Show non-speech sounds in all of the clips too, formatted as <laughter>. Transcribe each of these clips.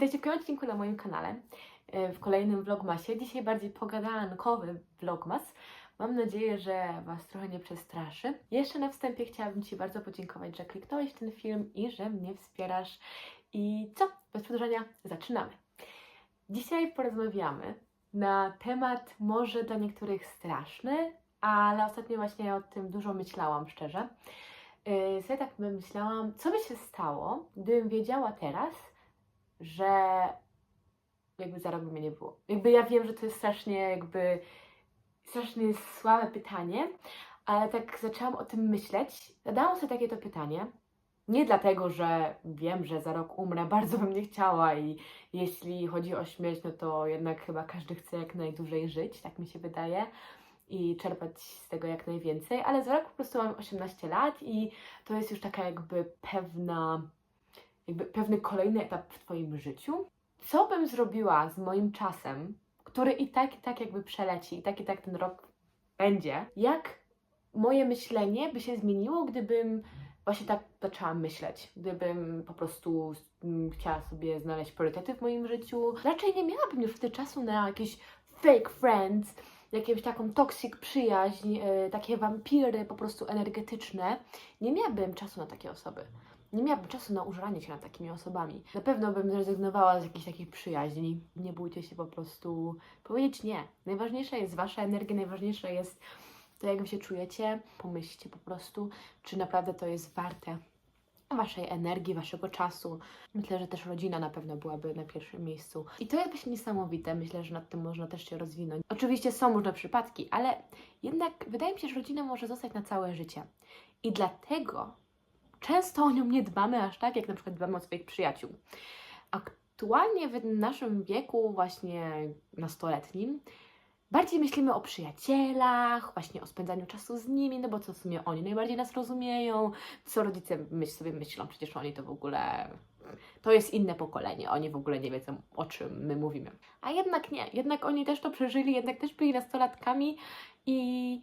Witajcie w kolejnym odcinku na moim kanale, e, w kolejnym vlogmasie. Dzisiaj bardziej pogadankowy vlogmas. Mam nadzieję, że Was trochę nie przestraszy. Jeszcze na wstępie chciałabym Ci bardzo podziękować, że kliknąłeś ten film i że mnie wspierasz. I co? Bez przedłużania zaczynamy. Dzisiaj porozmawiamy na temat może dla niektórych straszny, ale ostatnio właśnie o tym dużo myślałam szczerze. Yy, sobie tak myślałam, co by się stało, gdybym wiedziała teraz, że jakby za rok by mnie nie było. Jakby ja wiem, że to jest strasznie jakby strasznie słabe pytanie, ale tak zaczęłam o tym myśleć. Zadałam sobie takie to pytanie. Nie dlatego, że wiem, że za rok umrę, <laughs> bardzo bym nie chciała i jeśli chodzi o śmierć, no to jednak chyba każdy chce jak najdłużej żyć, tak mi się wydaje i czerpać z tego jak najwięcej, ale za rok po prostu mam 18 lat i to jest już taka jakby pewna, jakby pewny kolejny etap w Twoim życiu. Co bym zrobiła z moim czasem, który i tak, i tak jakby przeleci, i tak, i tak ten rok będzie, jak moje myślenie by się zmieniło, gdybym właśnie tak zaczęła myśleć, gdybym po prostu mm, chciała sobie znaleźć priorytety w moim życiu. Raczej nie miałabym już wtedy czasu na jakieś fake friends, jakąś taką toxic przyjaźń, e, takie wampiry po prostu energetyczne. Nie miałabym czasu na takie osoby. Nie miałabym czasu na użalanie się nad takimi osobami. Na pewno bym zrezygnowała z jakichś takich przyjaźni. Nie bójcie się po prostu powiedzieć nie. Najważniejsza jest wasza energia, najważniejsze jest to, jak wy się czujecie. Pomyślcie po prostu, czy naprawdę to jest warte waszej energii, waszego czasu. Myślę, że też rodzina na pewno byłaby na pierwszym miejscu. I to jest właśnie niesamowite. Myślę, że nad tym można też się rozwinąć. Oczywiście są różne przypadki, ale jednak wydaje mi się, że rodzina może zostać na całe życie. I dlatego często o nią nie dbamy aż tak, jak na przykład dbamy o swoich przyjaciół. Aktualnie w naszym wieku, właśnie nastoletnim, bardziej myślimy o przyjacielach, właśnie o spędzaniu czasu z nimi, no bo co w sumie oni najbardziej nas rozumieją, co rodzice myśl, sobie myślą, przecież oni to w ogóle. To jest inne pokolenie, oni w ogóle nie wiedzą, o czym my mówimy. A jednak nie, jednak oni też to przeżyli, jednak też byli nastolatkami i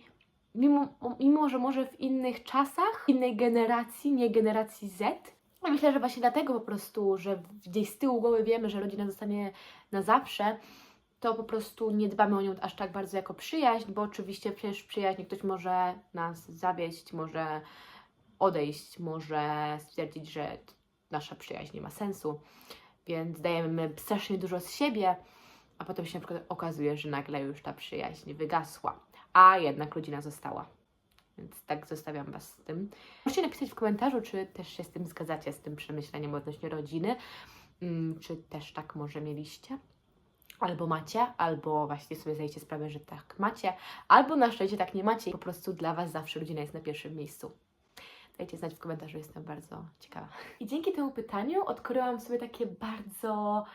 mimo, mimo że może w innych czasach, innej generacji, nie generacji Z, myślę, że właśnie dlatego po prostu, że gdzieś z tyłu głowy wiemy, że rodzina zostanie na zawsze, to po prostu nie dbamy o nią aż tak bardzo jako przyjaźń, bo oczywiście przecież w przyjaźni ktoś może nas zawieść, może odejść, może stwierdzić, że nasza przyjaźń nie ma sensu, więc dajemy strasznie dużo z siebie, a potem się na przykład okazuje, że nagle już ta przyjaźń wygasła, a jednak rodzina została. Więc tak zostawiam Was z tym. Możecie napisać w komentarzu, czy też się z tym zgadzacie, z tym przemyśleniem odnośnie rodziny, mm, czy też tak może mieliście albo macie, albo właśnie sobie zdajecie sprawę, że tak macie, albo na szczęście tak nie macie po prostu dla Was zawsze rodzina jest na pierwszym miejscu. Dajcie znać w komentarzu, jestem bardzo ciekawa. I dzięki temu pytaniu odkryłam sobie takie bardzo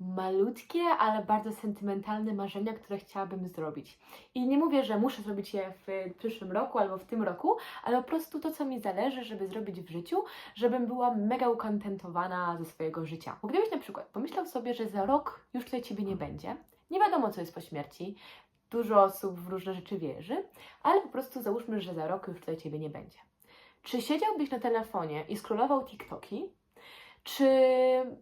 malutkie, ale bardzo sentymentalne marzenia, które chciałabym zrobić. I nie mówię, że muszę zrobić je w przyszłym roku albo w tym roku, ale po prostu to, co mi zależy, żeby zrobić w życiu, żebym była mega ukontentowana ze swojego życia. Bo gdybyś na przykład pomyślał sobie, że za rok już tutaj Ciebie nie będzie, nie wiadomo, co jest po śmierci, dużo osób w różne rzeczy wierzy, ale po prostu załóżmy, że za rok już tutaj Ciebie nie będzie. Czy siedziałbyś na telefonie i scrollował TikToki, czy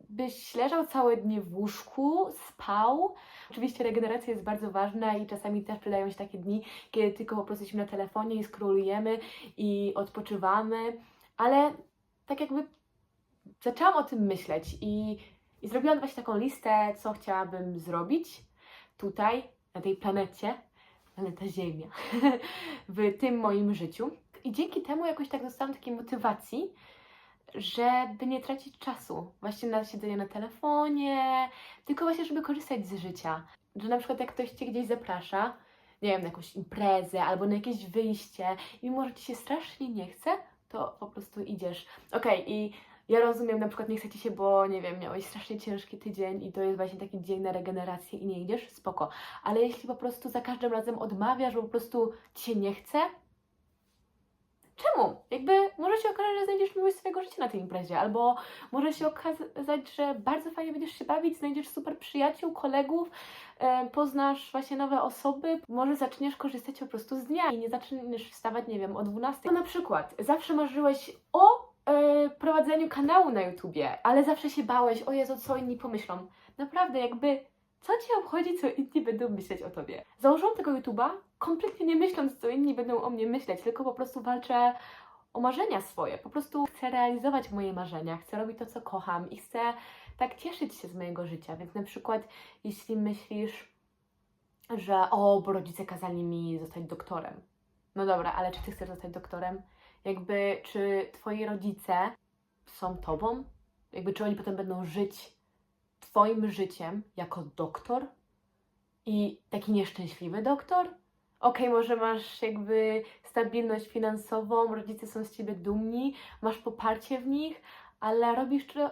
byś leżał całe dni w łóżku, spał? Oczywiście regeneracja jest bardzo ważna i czasami też przydają się takie dni, kiedy tylko po prostu jesteśmy na telefonie i scrollujemy i odpoczywamy, ale tak jakby zaczęłam o tym myśleć i, i zrobiłam właśnie taką listę, co chciałabym zrobić tutaj, na tej planecie, planeta Ziemia, <laughs> w tym moim życiu. I dzięki temu jakoś tak dostałam takiej motywacji, żeby nie tracić czasu właśnie na siedzenie na telefonie, tylko właśnie, żeby korzystać z życia. Że na przykład jak ktoś Cię gdzieś zaprasza, nie wiem, na jakąś imprezę albo na jakieś wyjście i mimo, że Ci się strasznie nie chce, to po prostu idziesz. Okej, i ja rozumiem, na przykład nie chce Ci się, bo nie wiem, miałeś strasznie ciężki tydzień i to jest właśnie taki dzień na regenerację i nie idziesz, spoko. Ale jeśli po prostu za każdym razem odmawiasz, bo po prostu Ci się nie chce, czemu? Jakby może się okazać, że znajdziesz miłość swojego życia na tej imprezie, albo może się okazać, że bardzo fajnie będziesz się bawić, znajdziesz super przyjaciół, kolegów, e, poznasz właśnie nowe osoby, może zaczniesz korzystać po prostu z dnia i nie zaczniesz wstawać, nie wiem, o 12. No na przykład, zawsze marzyłeś o e, prowadzeniu kanału na YouTubie, ale zawsze się bałeś, o Jezu, co inni pomyślą. Naprawdę, jakby, co cię obchodzi, co inni będą myśleć o tobie? Założyłam tego YouTuba kompletnie nie myśląc, co inni będą o mnie myśleć, tylko po prostu walczę o marzenia swoje. Po prostu chcę realizować moje marzenia, chcę robić to, co kocham i chcę tak cieszyć się z mojego życia. Więc na przykład, jeśli myślisz, że o, bo rodzice kazali mi zostać doktorem. No dobra, ale czy ty chcesz zostać doktorem? Jakby, czy twoi rodzice są tobą? Jakby, czy oni potem będą żyć twoim życiem jako doktor? I taki nieszczęśliwy doktor? Okej, może masz jakby stabilność finansową, rodzice są z ciebie dumni, masz poparcie w nich, ale robisz to,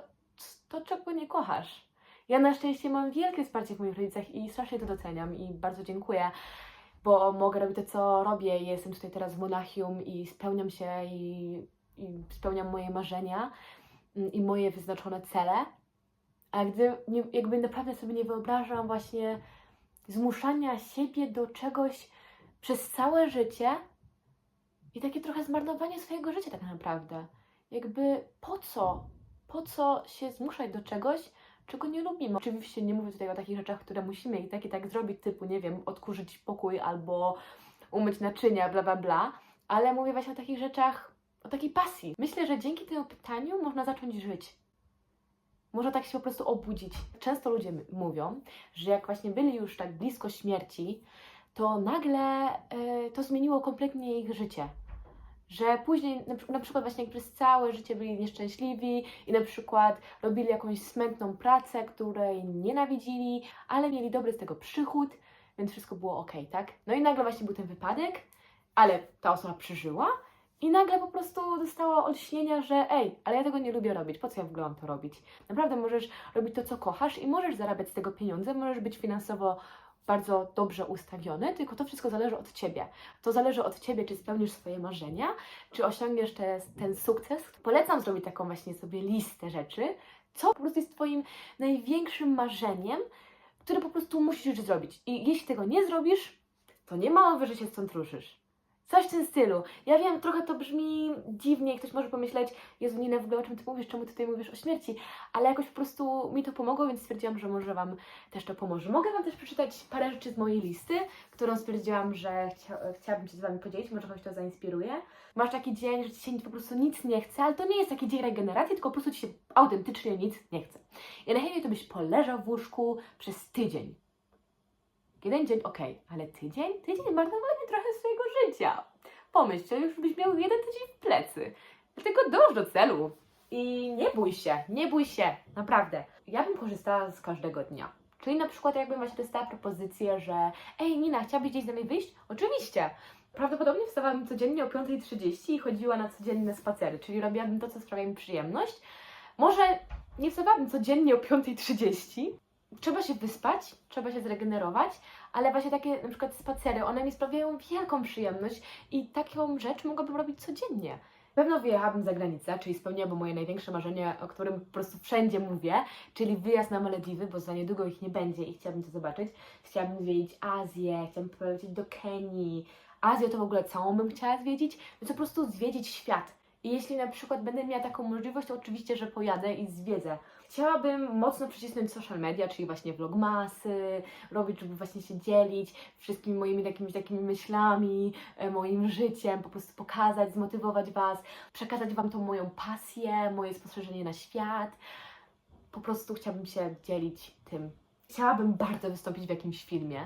to czego nie kochasz. Ja na szczęście mam wielkie wsparcie w moich rodzicach i strasznie to doceniam i bardzo dziękuję, bo mogę robić to, co robię. Jestem tutaj teraz w Monachium i spełniam się i, i spełniam moje marzenia mm, i moje wyznaczone cele. A gdy nie, jakby naprawdę sobie nie wyobrażam właśnie zmuszania siebie do czegoś przez całe życie i takie trochę zmarnowanie swojego życia tak naprawdę. Jakby po co? Po co się zmuszać do czegoś, czego nie lubimy? Oczywiście nie mówię tutaj o takich rzeczach, które musimy i tak i tak zrobić, typu, nie wiem, odkurzyć pokój albo umyć naczynia, bla bla bla, ale mówię właśnie o takich rzeczach, o takiej pasji. Myślę, że dzięki temu pytaniu można zacząć żyć. Można tak się po prostu obudzić. Często ludzie mówią, że jak właśnie byli już tak blisko śmierci, to nagle y, to zmieniło kompletnie ich życie. Że później, na, na przykład właśnie przez całe życie byli nieszczęśliwi i na przykład robili jakąś smętną pracę, której nienawidzili, ale mieli dobry z tego przychód, więc wszystko było ok, tak? No i nagle właśnie był ten wypadek, ale ta osoba przeżyła i nagle po prostu dostała olśnienia, że ej, ale ja tego nie lubię robić, po co ja w ogóle mam to robić? Naprawdę możesz robić to, co kochasz i możesz zarabiać z tego pieniądze, możesz być finansowo bardzo dobrze ustawiony, tylko to wszystko zależy od Ciebie. To zależy od Ciebie, czy spełnisz swoje marzenia, czy osiągniesz te, ten sukces. Polecam zrobić taką właśnie sobie listę rzeczy, co po prostu jest Twoim największym marzeniem, które po prostu musisz zrobić. I jeśli tego nie zrobisz, to nie ma mowy, że się stąd ruszysz. Coś w tym stylu. Ja wiem, trochę to brzmi dziwnie i ktoś może pomyśleć, Jezu, Nina, w ogóle o czym Ty mówisz, czemu Ty tutaj mówisz o śmierci? Ale jakoś po prostu mi to pomogło, więc stwierdziłam, że może Wam też to pomoże. Mogę Wam też przeczytać parę rzeczy z mojej listy, którą stwierdziłam, że chcia, chciałabym się z Wami podzielić, może kogoś to zainspiruje. Masz taki dzień, że Ci się po prostu nic nie chce, ale to nie jest taki dzień regeneracji, tylko po prostu Ci się autentycznie nic nie chce. I najchętniej to byś poleżał w łóżku przez tydzień. Jeden dzień ok, ale tydzień? Tydzień swojego życia. Pomyśl, już byś miał jeden tydzień w plecy. Dlatego dąż do celu. I nie bój się, nie bój się, naprawdę. Ja bym korzystała z każdego dnia. Czyli na przykład jakbym właśnie dostała propozycję, że ej Nina, chciałabyś gdzieś z nami wyjść? Oczywiście. Prawdopodobnie wstawałabym codziennie o 5.30 i chodziła na codzienne spacery, czyli robiłabym to, co sprawia mi przyjemność. Może nie wstawałabym codziennie o 5.30, trzeba się wyspać, trzeba się zregenerować, ale właśnie takie na przykład spacery, one mi sprawiają wielką przyjemność i taką rzecz mogłabym robić codziennie. Pewno wyjechałabym za granicę, czyli spełniłabym moje największe marzenie, o którym po prostu wszędzie mówię, czyli wyjazd na Malediwy, bo za niedługo ich nie będzie i chciałabym to zobaczyć. Chciałabym zwiedzić Azję, chciałabym polecieć do Kenii. Azję to w ogóle całą bym chciała zwiedzić, więc po prostu zwiedzić świat. I jeśli na przykład będę miała taką możliwość, to oczywiście, że pojadę i zwiedzę. Chciałabym mocno przycisnąć social media, czyli właśnie vlogmasy, robić, żeby właśnie się dzielić wszystkimi moimi jakimiś takimi myślami, e, moim życiem, po prostu pokazać, zmotywować Was, przekazać Wam tą moją pasję, moje spostrzeżenie na świat. Po prostu chciałabym się dzielić tym. Chciałabym bardzo wystąpić w jakimś filmie.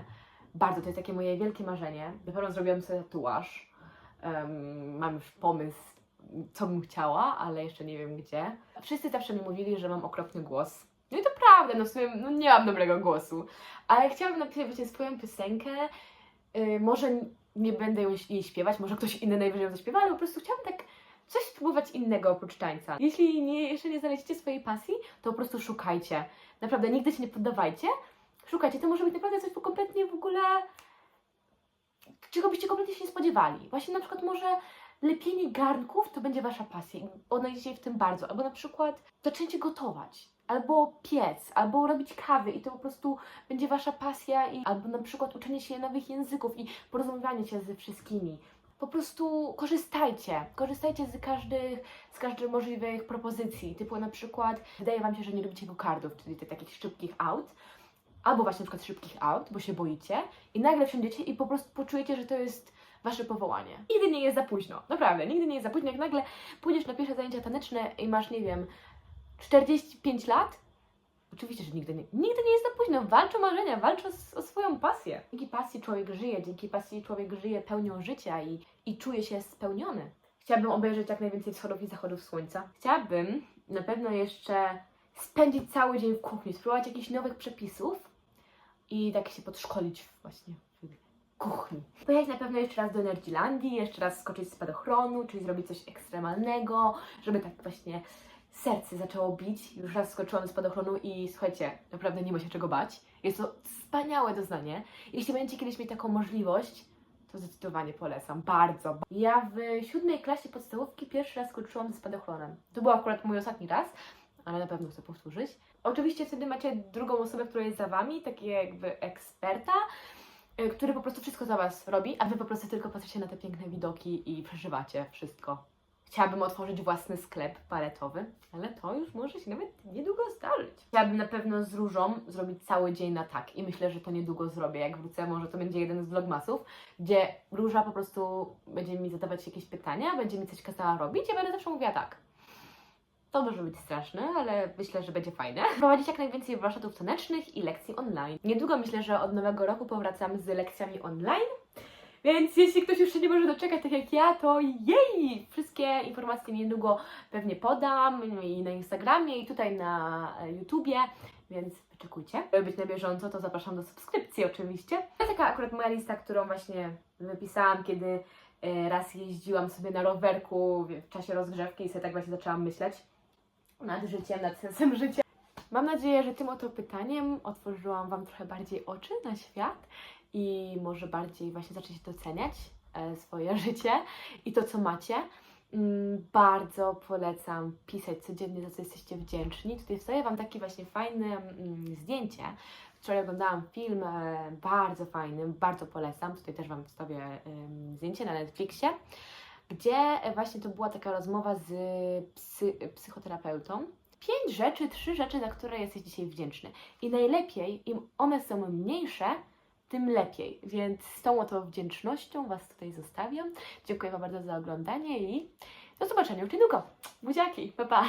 Bardzo, to jest takie moje wielkie marzenie. Dopiero zrobiłam sobie tatuaż. Em, mam już pomysł, co bym chciała, ale jeszcze nie wiem gdzie. Wszyscy zawsze mi mówili, że mam okropny głos. No i to prawda, no w sumie no nie mam dobrego głosu. Ale chciałabym napisać właśnie swoją piosenkę. Yy, może nie będę ją- jej śpiewać, może ktoś inny najwyżej ją zaśpiewa, ale po prostu chciałabym tak coś spróbować innego oprócz tańca. Jeśli nie, jeszcze nie znaleźliście swojej pasji, to po prostu szukajcie. Naprawdę, nigdy się nie poddawajcie. Szukajcie, to może być naprawdę coś kompletnie w ogóle, czego byście kompletnie się nie spodziewali. Właśnie na przykład może lepienie garnków to będzie wasza pasja i odnajdziecie w tym bardzo. Albo na przykład zaczęcie gotować, albo piec, albo robić kawy i to po prostu będzie wasza pasja i albo na przykład uczenie się nowych języków i porozumiewanie się ze wszystkimi. po prostu korzystajcie. Korzystajcie z każdych, z każdej możliwych propozycji. Typu na przykład, wydaje Wam się, że nie lubicie go-kardów, czyli tych takich szybkich aut, albo właśnie na przykład szybkich aut, bo się boicie i nagle wsiądziecie i po prostu poczujecie, że to jest Wasze powołanie. Nigdy nie jest za późno, naprawdę, nigdy nie jest za późno. Jak nagle pójdziesz na pierwsze zajęcia taneczne i masz, nie wiem, 45 lat, Oczywiście, że nigdy nie, nigdy nie jest za późno. Walcz o marzenia, walcz o, o swoją pasję. Dzięki pasji człowiek żyje, dzięki pasji człowiek żyje pełnią życia i, i czuje się spełniony. Chciałabym obejrzeć jak najwięcej wschodów i zachodów słońca. Chciałabym na pewno jeszcze spędzić cały dzień w kuchni, spróbować jakichś nowych przepisów i tak się podszkolić właśnie kuchni. Pojechać na pewno jeszcze raz do Energylandii, jeszcze raz skoczyć z spadochronu, czyli zrobić coś ekstremalnego, żeby tak właśnie serce zaczęło bić. Już raz skoczyłam z spadochronu i słuchajcie, naprawdę nie ma się czego bać. Jest to wspaniałe doznanie. Jeśli będziecie kiedyś mieć taką możliwość, to zdecydowanie polecam. Bardzo. Ja w siódmej klasie podstawówki pierwszy raz skoczyłam ze spadochronem. To był akurat mój ostatni raz, ale na pewno chcę powtórzyć. Oczywiście wtedy macie drugą osobę, która jest za wami, takie jakby eksperta, który po prostu wszystko za was robi, a wy po prostu tylko patrzycie na te piękne widoki i przeżywacie wszystko. Chciałabym otworzyć własny sklep paletowy, ale to już może się nawet niedługo zdarzyć. Chciałabym na pewno z różą zrobić cały dzień na tak i myślę, że to niedługo zrobię. Jak wrócę, może to będzie jeden z vlogmasów, gdzie róża po prostu będzie mi zadawać jakieś pytania, będzie mi coś kazała robić, ja będę zawsze mówiła tak. To może być straszne, ale myślę, że będzie fajne. Prowadzić jak najwięcej warsztatów tanecznych i lekcji online. Niedługo myślę, że od nowego roku powracam z lekcjami online. Więc jeśli ktoś się nie może doczekać, tak jak ja, to jej! Wszystkie informacje niedługo pewnie podam i na Instagramie, i tutaj na e, YouTubie, więc wyczekujcie. Żeby być na bieżąco, to zapraszam do subskrypcji oczywiście. To taka akurat moja lista, którą właśnie wypisałam, kiedy e, raz jeździłam sobie na rowerku w czasie rozgrzewki i sobie tak właśnie zaczęłam myśleć nad życiem, nad sensem życia. Mam nadzieję, że tym oto pytaniem otworzyłam Wam trochę bardziej oczy na świat i może bardziej właśnie zacząć doceniać e, swoje <laughs> życie i to, co macie. Mm, Bardzo polecam pisać codziennie, za co jesteście wdzięczni. Tutaj wstawię Wam takie właśnie fajne mm, zdjęcie. Wczoraj oglądałam film e, bardzo fajny, bardzo polecam. Tutaj też Wam wstawię zdjęcie na Netflixie, gdzie e, właśnie to była taka rozmowa z psy, psychoterapeutą. Pięć rzeczy, trzy rzeczy, za które jesteś dzisiaj wdzięczny. I najlepiej, im one są mniejsze, tym lepiej. Więc z tą oto wdzięcznością Was tutaj zostawiam. Dziękuję Wam bardzo za oglądanie i do zobaczenia już niedługo. Buziaki, pa pa!